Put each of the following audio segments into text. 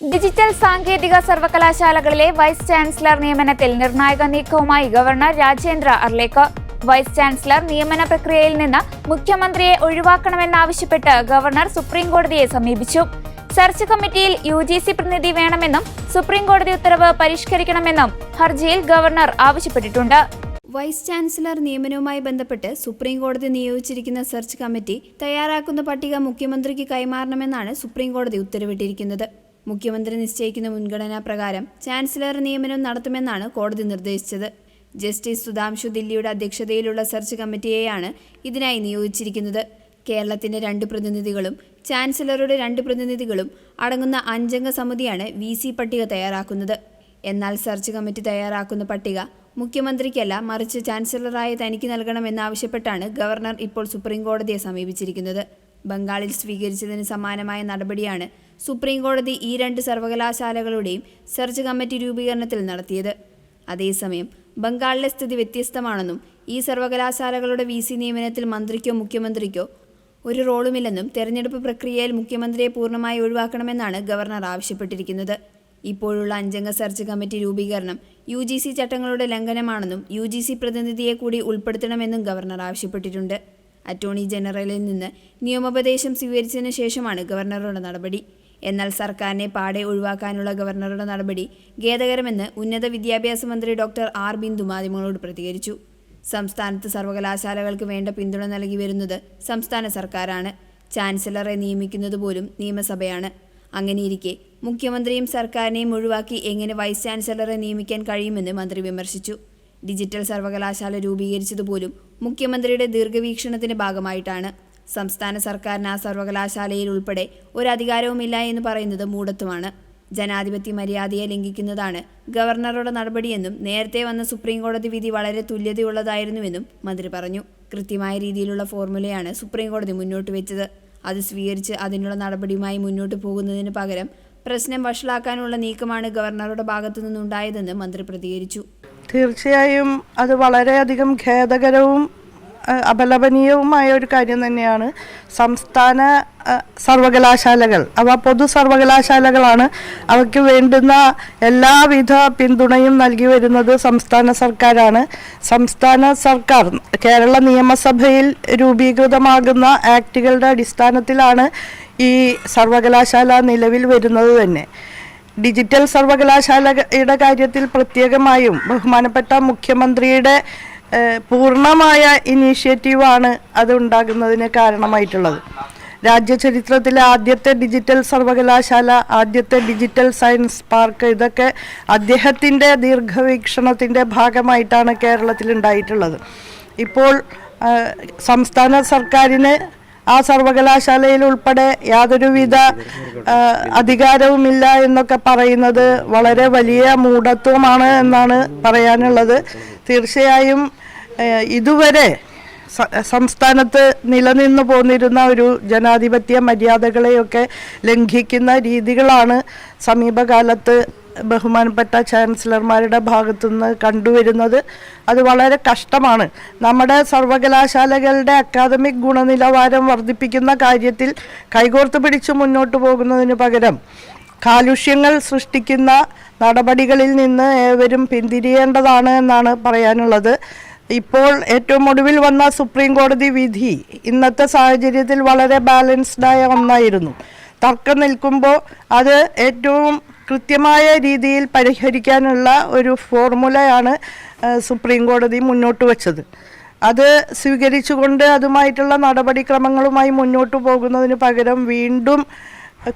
Digital സാങ്കേതിക സർവകലാശാലകളിലെ vice chancellor നിയമനത്തിൽ നിർണായക നീക്കവുമായി governor Rajendra Arlekar vice chancellor നിയമന പ്രക്രിയയിൽ നിന്ന് മുഖ്യമന്ത്രിയെ ഒഴിവാക്കണമെന്നാവശ്യപ്പെട്ട് ഗവർണർ സുപ്രീം കോടതിയെ സമീപിച്ചു. സെർച്ച് കമ്മിറ്റിയിൽ യു ജി സി പ്രതിനിധി വേണമെന്നും സുപ്രീം കോടതി ഉത്തരവ് പരിഷ്കരിക്കണമെന്നും ഹർജിയിൽ ഗവർണർ ആവശ്യപ്പെട്ടിട്ടുണ്ട്. വൈസ് ചാൻസലർ നിയമനവുമായി ബന്ധപ്പെട്ട് സുപ്രീം കോടതി നിയോഗിച്ചിരിക്കുന്ന സെർച്ച് കമ്മിറ്റി തയ്യാറാക്കുന്ന പട്ടിക മുഖ്യമന്ത്രിക്ക് കൈമാറണമെന്നാണ് സുപ്രീം കോടതി ഉത്തരവിട്ടിരിക്കുന്നത്. മുഖ്യമന്ത്രി നിശ്ചയിക്കുന്ന മുൻഗണനാ പ്രകാരം ചാൻസലർ നിയമനം നടത്തുമെന്നാണ് കോടതി നിർദ്ദേശിച്ചത്. ജസ്റ്റിസ് സുധാംശു ദില്ലിയുടെ അധ്യക്ഷതയിലുള്ള സെർച്ച് കമ്മിറ്റിയെയാണ് ഇതിനായി നിയോഗിച്ചിരിക്കുന്നത്. കേരളത്തിന്റെ രണ്ട് പ്രതിനിധികളും ചാൻസലറുടെ രണ്ട് പ്രതിനിധികളും അടങ്ങുന്ന അഞ്ചംഗ സമിതിയാണ് വി സി പട്ടിക തയ്യാറാക്കുന്നത്. എന്നാൽ സെർച്ച് കമ്മിറ്റി തയ്യാറാക്കുന്ന പട്ടിക മുഖ്യമന്ത്രിക്കല്ല മറിച്ച് ചാൻസലറായ തനിക്ക് നൽകണമെന്നാവശ്യപ്പെട്ടാണ് ഗവർണർ ഇപ്പോൾ സുപ്രീം കോടതിയെ സമീപിച്ചിരിക്കുന്നത്. ബംഗാളിൽ സ്വീകരിച്ചതിന് സമാനമായ നടപടിയാണ് സുപ്രീം കോടതി ഈ രണ്ട് സർവകലാശാലകളുടെയും സെർച്ച് കമ്മിറ്റി രൂപീകരണത്തിൽ നടത്തിയത്. അതേസമയം ബംഗാളിലെ സ്ഥിതി വ്യത്യസ്തമാണെന്നും ഈ സർവകലാശാലകളുടെ വി സി നിയമനത്തിൽ മന്ത്രിക്കോ മുഖ്യമന്ത്രിക്കോ ഒരു റോളുമില്ലെന്നും തെരഞ്ഞെടുപ്പ് പ്രക്രിയയിൽ മുഖ്യമന്ത്രിയെ പൂർണമായി ഒഴിവാക്കണമെന്നാണ് ഗവർണർ ആവശ്യപ്പെട്ടിരിക്കുന്നത്. ഇപ്പോഴുള്ള അഞ്ചംഗ സെർച്ച് കമ്മിറ്റി രൂപീകരണം യു ജി സി ചട്ടങ്ങളുടെ ലംഘനമാണെന്നും യു ജി സി പ്രതിനിധിയെ കൂടി ഉൾപ്പെടുത്തണമെന്നും ഗവർണർ ആവശ്യപ്പെട്ടിട്ടുണ്ട്. അറ്റോർണി ജനറലിൽ നിന്ന് നിയമോപദേശം സ്വീകരിച്ചതിന് ശേഷമാണ് ഗവർണറുടെ നടപടി. എന്നാൽ സർക്കാരിനെ പാടെ ഒഴിവാക്കാനുള്ള ഗവർണറുടെ നടപടി ഖേദകരമെന്ന് ഉന്നത വിദ്യാഭ്യാസ മന്ത്രി ഡോക്ടർ ആർ ബിന്ദു മാധ്യമങ്ങളോട് പ്രതികരിച്ചു. സംസ്ഥാനത്ത് സർവകലാശാലകൾക്ക് വേണ്ട പിന്തുണ നൽകി വരുന്നത് സംസ്ഥാന സർക്കാരാണ്. ചാൻസലറെ നിയമിക്കുന്നത് പോലും നിയമസഭയാണ്. അങ്ങനെയിരിക്കെ മുഖ്യമന്ത്രിയും സർക്കാരിനെയും ഒഴിവാക്കി എങ്ങനെ വൈസ് ചാൻസലറെ നിയമിക്കാൻ കഴിയുമെന്ന് മന്ത്രി വിമർശിച്ചു. ഡിജിറ്റൽ സർവകലാശാല രൂപീകരിച്ചതുപോലും മുഖ്യമന്ത്രിയുടെ ദീർഘവീക്ഷണത്തിന്റെ ഭാഗമായിട്ടാണ്. സംസ്ഥാന സർക്കാരിന് ആ സർവകലാശാലയിൽ ഉൾപ്പെടെ ഒരു അധികാരവുമില്ല എന്ന് പറയുന്നത് മൂഢത്വമാണ് ജനാധിപത്യ മര്യാദയെ ലംഘിക്കുന്നതാണ് ഗവർണറുടെ നടപടിയെന്നും നേരത്തെ വന്ന സുപ്രീം കോടതി വിധി വളരെ തുല്യതയുള്ളതായിരുന്നുവെന്നും മന്ത്രി പറഞ്ഞു. കൃത്യമായ രീതിയിലുള്ള ഫോർമുലയാണ് സുപ്രീം കോടതി മുന്നോട്ട് വെച്ചത്. അത് സ്വീകരിച്ച് അതിനുള്ള നടപടിയുമായി മുന്നോട്ട് പോകുന്നതിന് പകരം പ്രശ്നം വഷളാക്കാനുള്ള നീക്കമാണ് ഗവർണറുടെ ഭാഗത്തു നിന്നുണ്ടായതെന്ന് മന്ത്രി പ്രതികരിച്ചു. തീർച്ചയായും അത് വളരെയധികം ഖേദകരവും അപലപനീയവുമായ ഒരു കാര്യം തന്നെയാണ് സംസ്ഥാന സർവകലാശാലകൾ. അവ പൊതു സർവകലാശാലകളാണ്. അവയ്ക്ക് വേണ്ടുന്ന എല്ലാവിധ പിന്തുണയും നൽകി വരുന്നത് സംസ്ഥാന സർക്കാരാണ്. സംസ്ഥാന സർക്കാർ കേരള നിയമസഭയിൽ രൂപീകൃതമാകുന്ന ആക്ടുകളുടെ അടിസ്ഥാനത്തിലാണ് ഈ സർവകലാശാല നിലവിൽ വരുന്നത് തന്നെ. ഡിജിറ്റൽ സർവകലാശാലയുടെ കാര്യത്തിൽ പ്രത്യേകമായും ബഹുമാനപ്പെട്ട മുഖ്യമന്ത്രിയുടെ പൂർണമായ ഇനീഷ്യേറ്റീവാണ് അത് ഉണ്ടാകുന്നതിന് കാരണമായിട്ടുള്ളത്. രാജ്യചരിത്രത്തിലെ ആദ്യത്തെ ഡിജിറ്റൽ സർവകലാശാല ആദ്യത്തെ ഡിജിറ്റൽ സയൻസ് പാർക്ക് ഇതൊക്കെ അദ്ദേഹത്തിന്റെ ദീർഘവീക്ഷണത്തിന്റെ ഭാഗമായിട്ടാണ് കേരളത്തിൽ ഉണ്ടായിട്ടുള്ളത് ഇപ്പോൾ സംസ്ഥാന സർക്കാരിന് ആ സർവകലാശാലയിൽ ഉൾപ്പെടെ യാതൊരുവിധ അധികാരവുമില്ല എന്നൊക്കെ പറയുന്നത് വളരെ വലിയ മൂഢത്വമാണ് എന്നാണ് പറയാനുള്ളത്. തീർച്ചയായും ഇതുവരെ സംസ്ഥാനത്ത് നിലനിന്നു പോന്നിരുന്ന ഒരു ജനാധിപത്യ മര്യാദകളെയൊക്കെ ലംഘിക്കുന്ന രീതികളാണ് സമീപകാലത്ത് ബഹുമാനപ്പെട്ട ചാൻസലർമാരുടെ ഭാഗത്തുനിന്ന് കണ്ടുവരുന്നത് അത് വളരെ കഷ്ടമാണ്. നമ്മുടെ സർവകലാശാലകളുടെ അക്കാദമിക് ഗുണനിലവാരം വർദ്ധിപ്പിക്കുന്ന കാര്യത്തിൽ കൈകോർത്ത് പിടിച്ച് മുന്നോട്ട് പോകുന്നതിന് പകരം കാലുഷ്യങ്ങൾ സൃഷ്ടിക്കുന്ന നടപടികളിൽ നിന്ന് ഏവരും പിന്തിരിയേണ്ടതാണ് എന്നാണ് പറയാനുള്ളത്. ഇപ്പോൾ ഏറ്റവും ഒടുവിൽ വന്ന സുപ്രീം കോടതി വിധി ഇന്നത്തെ സാഹചര്യത്തിൽ വളരെ ബാലൻസ്ഡായ ഒന്നായിരുന്നു. തർക്കം നിൽക്കുമ്പോൾ അത് ഏറ്റവും കൃത്യമായ രീതിയിൽ പരിഹരിക്കാനുള്ള ഒരു ഫോർമുലയാണ് സുപ്രീം കോടതി മുന്നോട്ട് വച്ചത്. അത് സ്വീകരിച്ചുകൊണ്ട് അതുമായിട്ടുള്ള നടപടിക്രമങ്ങളുമായി മുന്നോട്ട് പോകുന്നതിന് പകരം വീണ്ടും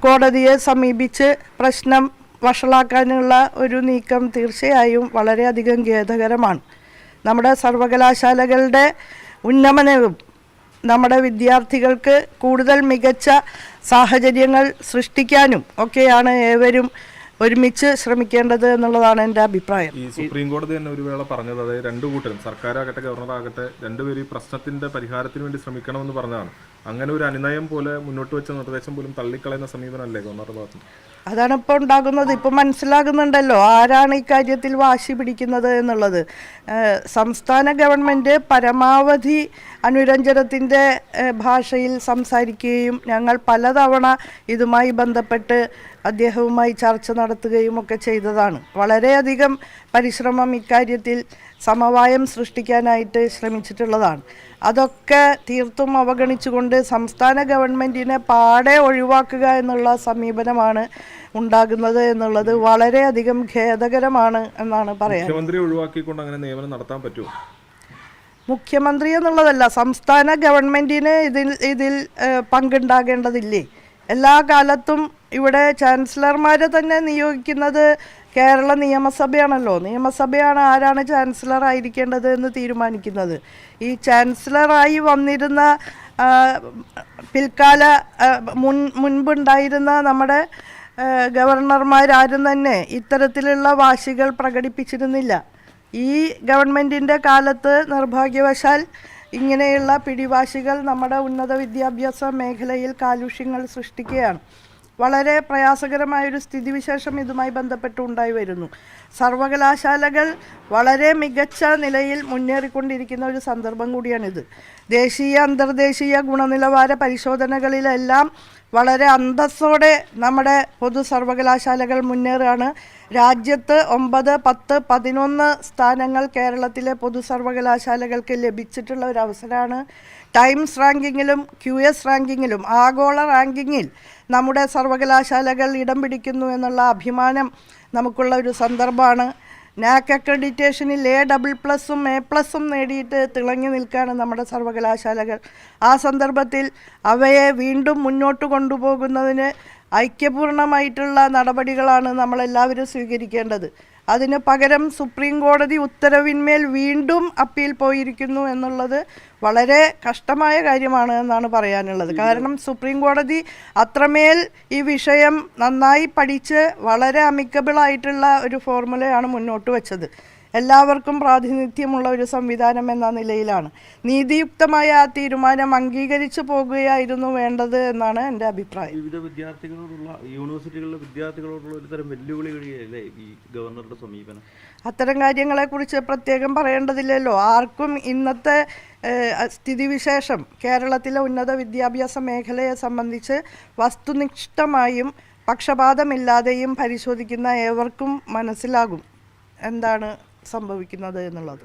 കോടതിയെ സമീപിച്ച് പ്രശ്നം വഷളാക്കാനുള്ള ഒരു നീക്കം തീർച്ചയായും വളരെയധികം ഖേദകരമാണ്. നമ്മുടെ സർവകലാശാലകളുടെ ഉന്നമനവും നമ്മുടെ വിദ്യാർത്ഥികൾക്ക് കൂടുതൽ മികച്ച സാഹചര്യങ്ങൾ സൃഷ്ടിക്കാനും ഒക്കെയാണ് ഏവരും ഒരുമിച്ച് ശ്രമിക്കേണ്ടത് എന്നുള്ളതാണ് എന്റെ അഭിപ്രായം. ഈ സുപ്രീം കോടതി തന്നെ ഒരു വേള പറഞ്ഞത് അതായത് രണ്ടു കൂട്ടരും സർക്കാരാകട്ടെ ഗവർണറാകട്ടെ രണ്ടുപേരും ഈ പ്രശ്നത്തിന്റെ പരിഹാരത്തിന് വേണ്ടി ശ്രമിക്കണമെന്ന് പറഞ്ഞതാണ്. അങ്ങനെ ഒരു അനുനയം പോലെ മുന്നോട്ട് വെച്ച നിർദ്ദേശം പോലും തള്ളിക്കളയുന്ന സമീപനമല്ലേ ഗവർണറുടെ ഭാഗത്ത്? അതാണ് ഇപ്പോൾ ഉണ്ടാകുന്നത്. ഇപ്പം മനസ്സിലാകുന്നുണ്ടല്ലോ ആരാണ് ഈ കാര്യത്തിൽ വാശി പിടിക്കുന്നത് എന്നുള്ളത്. സംസ്ഥാന ഗവൺമെന്റ് പരമാവധി അനുരഞ്ജനത്തിന്റെ ഭാഷയിൽ സംസാരിക്കുകയും ഞങ്ങൾ പലതവണ ഇതുമായി ബന്ധപ്പെട്ട് അദ്ദേഹവുമായി ചർച്ച നടത്തുകയും ഒക്കെ ചെയ്തതാണ്. വളരെയധികം പരിശ്രമം ഇക്കാര്യത്തിൽ സമവായം സൃഷ്ടിക്കാനായിട്ട് ശ്രമിച്ചിട്ടുള്ളതാണ്. അതൊക്കെ തീർത്തും അവഗണിച്ചുകൊണ്ട് സംസ്ഥാന ഗവൺമെന്റിനെ പാടെ ഒഴിവാക്കുക എന്നുള്ള സമീപനമാണ് ഉണ്ടാകുന്നത് എന്നുള്ളത് വളരെയധികം ഖേദകരമാണ് എന്നാണ് പറയാൻ. മുഖ്യമന്ത്രി ഒഴിവാക്കിക്കൊണ്ട് അങ്ങനെ നിയമനം നടത്താൻ പറ്റുമോ? മുഖ്യമന്ത്രി എന്നുള്ളതല്ല സംസ്ഥാന ഗവൺമെന്റിന് ഇതിൽ ഇതിൽ പങ്കുണ്ടാകേണ്ടതില്ലേ? എല്ലാ കാലത്തും ഇവിടെ ചാൻസലർമാരെ തന്നെ നിയോഗിക്കുന്നത് കേരള നിയമസഭയാണല്ലോ. നിയമസഭയാണ് ആരാണ് ചാൻസലർ ആയിരിക്കേണ്ടത് എന്ന് തീരുമാനിക്കുന്നത്. ഈ ചാൻസലറായി വന്നിരുന്ന പിൽക്കാല മുൻ മുൻപുണ്ടായിരുന്ന നമ്മുടെ ഗവർണർമാരാരും തന്നെ ഇത്തരത്തിലുള്ള വാശികൾ പ്രകടിപ്പിച്ചിരുന്നില്ല. ഈ ഗവൺമെന്റിന്റെ കാലത്ത് നിർഭാഗ്യവശാൽ ഇങ്ങനെയുള്ള പിടിവാശികൾ നമ്മുടെ ഉന്നത വിദ്യാഭ്യാസ മേഖലയിൽ കാലുഷ്യങ്ങൾ സൃഷ്ടിക്കുകയാണ്. വളരെ പ്രയാസകരമായൊരു സ്ഥിതിവിശേഷം ഇതുമായി ബന്ധപ്പെട്ട് ഉണ്ടായി വരുന്നു. സർവകലാശാലകൾ വളരെ മികച്ച നിലയിൽ മുന്നേറിക്കൊണ്ടിരിക്കുന്ന ഒരു സന്ദർഭം കൂടിയാണിത്. ദേശീയ അന്തർദേശീയ ഗുണനിലവാര പരിശോധനകളിലെല്ലാം വളരെ അന്തസ്സോടെ നമ്മുടെ പൊതു സർവകലാശാലകൾ മുന്നേറുകയാണ്. രാജ്യത്ത് ഒമ്പത് പത്ത് പതിനൊന്ന് സ്ഥാനങ്ങൾ കേരളത്തിലെ പൊതു സർവകലാശാലകൾക്ക് ലഭിച്ചിട്ടുള്ള ഒരു അവസരമാണ്. ടൈംസ് റാങ്കിങ്ങിലും ക്യു എസ് റാങ്കിങ്ങിലും ആഗോള റാങ്കിങ്ങിൽ നമ്മുടെ സർവകലാശാലകൾ ഇടം പിടിക്കുന്നു എന്നുള്ള അഭിമാനം നമുക്കുള്ള ഒരു സന്ദർഭമാണ്. നാക് അക്രഡിറ്റേഷനിൽ എ ഡബിൾ പ്ലസും എ പ്ലസും നേടിയിട്ട് തിളങ്ങി നിൽക്കുകയാണ് നമ്മുടെ സർവകലാശാലകൾ ആ സന്ദർഭത്തിൽ അവയെ വീണ്ടും മുന്നോട്ട് കൊണ്ടുപോകുന്നതിന് ഐക്യപൂർണമായിട്ടുള്ള നടപടികളാണ് നമ്മളെല്ലാവരും സ്വീകരിക്കേണ്ടത്. അതിന് പകരം സുപ്രീം കോടതി ഉത്തരവിന്മേൽ വീണ്ടും അപ്പീൽ പോയിരിക്കുന്നു എന്നുള്ളത് വളരെ കഷ്ടമായ കാര്യമാണ് എന്നാണ് പറയാനുള്ളത്. കാരണം സുപ്രീം കോടതി അത്രമേൽ ഈ വിഷയം നന്നായി പഠിച്ച് വളരെ അമിക്കബിളായിട്ടുള്ള ഒരു ഫോർമുലയാണ് മുന്നോട്ട് വെച്ചത്. എല്ലാവർക്കും പ്രാതിനിധ്യമുള്ള ഒരു സംവിധാനം എന്ന നിലയിലാണ്. നീതിയുക്തമായ ആ തീരുമാനം അംഗീകരിച്ചു പോകുകയായിരുന്നു വേണ്ടത് എന്നാണ് എന്റെ അഭിപ്രായം. വിവിധ വിദ്യാർത്ഥികളോടുള്ള യൂണിവേഴ്സിറ്റികളിലെ വിദ്യാർത്ഥികളോടുള്ള ഒരു തരം വെല്ലുവിളി കഴിയല്ലേ ഈ ഗവർണറുടെ സമീപനം? അത്തരം കാര്യങ്ങളെക്കുറിച്ച് പ്രത്യേകം പറയേണ്ടതില്ലല്ലോ. ആർക്കും ഇന്നത്തെ സ്ഥിതിവിശേഷം കേരളത്തിലെ ഉന്നത വിദ്യാഭ്യാസ മേഖലയെ സംബന്ധിച്ച് വസ്തുനിഷ്ഠമായും പക്ഷപാതമില്ലാതെയും പരിശോധിക്കുന്ന ഏവർക്കും മനസ്സിലാകും. എന്താണ് സംഭവിക്കുന്നത് എന്നുള്ളത്.